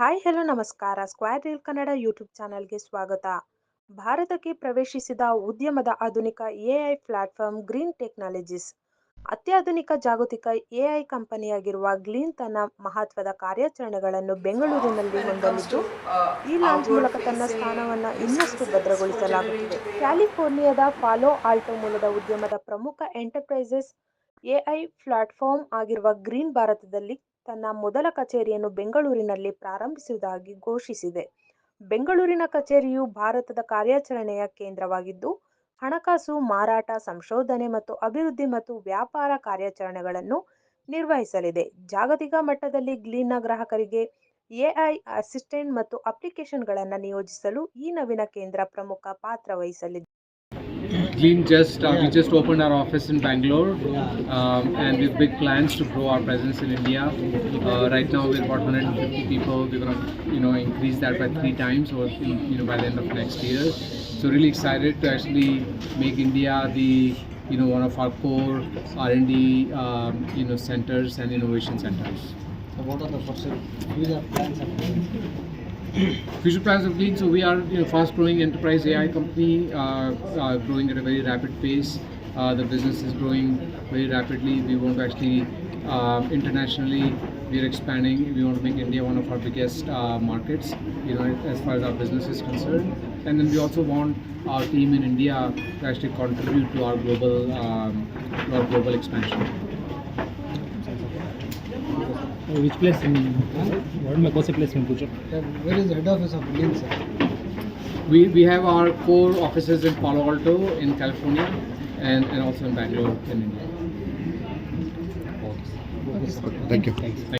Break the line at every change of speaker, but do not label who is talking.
Hi, hello, ನಮಸ್ಕಾರ. Squad reel Kannada YouTube ಚಾನಲ್ಗೆ ಸ್ವಾಗತ. ಭಾರತಕ್ಕೆ ಪ್ರವೇಶಿಸಿದ ಉದ್ಯಮದ ಆಧುನಿಕ ಎಐ ಪ್ಲಾಟ್ಫಾರ್ಮ್ ಗ್ರೀನ್ ಟೆಕ್ನಾಲಜೀಸ್. ಅತ್ಯಾಧುನಿಕ ಜಾಗತಿಕ ಎಐ ಕಂಪನಿಯಾಗಿರುವ ಗ್ಲೀನ್ ತನ್ನ ಮಹತ್ವದ ಕಾರ್ಯಾಚರಣೆಗಳನ್ನು ಬೆಂಗಳೂರಿನಲ್ಲಿ ಹೊಂದಲಿದ್ದು, ಈ ಲಾಂಚ್ ಮೂಲಕ ತನ್ನ ಸ್ಥಾನವನ್ನು ಇನ್ನಷ್ಟು ಭದ್ರಗೊಳಿಸಲಾಗುತ್ತಿದೆ. ಕ್ಯಾಲಿಫೋರ್ನಿಯಾದ ಫಾಲೋ ಆಲ್ಟೋ ಮೂಲದ ಉದ್ಯಮದ ಪ್ರಮುಖ ಎಂಟರ್ಪ್ರೈಸಸ್ ಎಐ ಪ್ಲಾಟ್ಫಾರ್ಮ್ ಆಗಿರುವ ಗ್ರೀನ್ ಭಾರತದಲ್ಲಿ ತನ್ನ ಮೊದಲ ಕಚೇರಿಯನ್ನು ಬೆಂಗಳೂರಿನಲ್ಲಿ ಪ್ರಾರಂಭಿಸುವುದಾಗಿ ಘೋಷಿಸಿದೆ. ಬೆಂಗಳೂರಿನ ಕಚೇರಿಯು ಭಾರತದ ಕಾರ್ಯಾಚರಣೆಯ ಕೇಂದ್ರವಾಗಿದ್ದು, ಹಣಕಾಸು, ಮಾರಾಟ, ಸಂಶೋಧನೆ ಮತ್ತು ಅಭಿವೃದ್ಧಿ ಮತ್ತು ವ್ಯಾಪಾರ ಕಾರ್ಯಾಚರಣೆಗಳನ್ನು ನಿರ್ವಹಿಸಲಿದೆ. ಜಾಗತಿಕ ಮಟ್ಟದಲ್ಲಿ ಗ್ಲೀನ್ನ ಗ್ರಾಹಕರಿಗೆ ಎಐ ಅಸಿಸ್ಟೆಂಟ್ ಮತ್ತು ಅಪ್ಲಿಕೇಶನ್ಗಳನ್ನು ನಿಯೋಜಿಸಲು ಈ ನವೀನ ಕೇಂದ್ರ ಪ್ರಮುಖ ಪಾತ್ರ ವಹಿಸಲಿದೆ.
Clean just uh, we just opened our office in Bangalore, um, and have big plans to grow our presence in India. Uh, right now we're about 150 people. We're gonna you know increase that by three times, or you know by the end of next year. So really excited to actually make India the you know one of our core R&D um, you know centers and innovation centers.
So what are the future future plans and plans?
Future plans of Clean. So we are you know, fast-growing enterprise AI company, uh, uh, growing at a very rapid pace. Uh, the business is growing very rapidly. We want to actually um internationally. We are expanding. We want to make India one of our biggest uh, markets. You know, as far as our business is concerned. And then we also want our team in India to actually contribute to our global um, to our global expansion.
Which place in what में कौन से place में पूछो
Sir, where is the head office of Lean, sir?
We, we have our core offices in Palo Alto in California and, and also in Bangalore in India.
Okay, sir.
Thank you.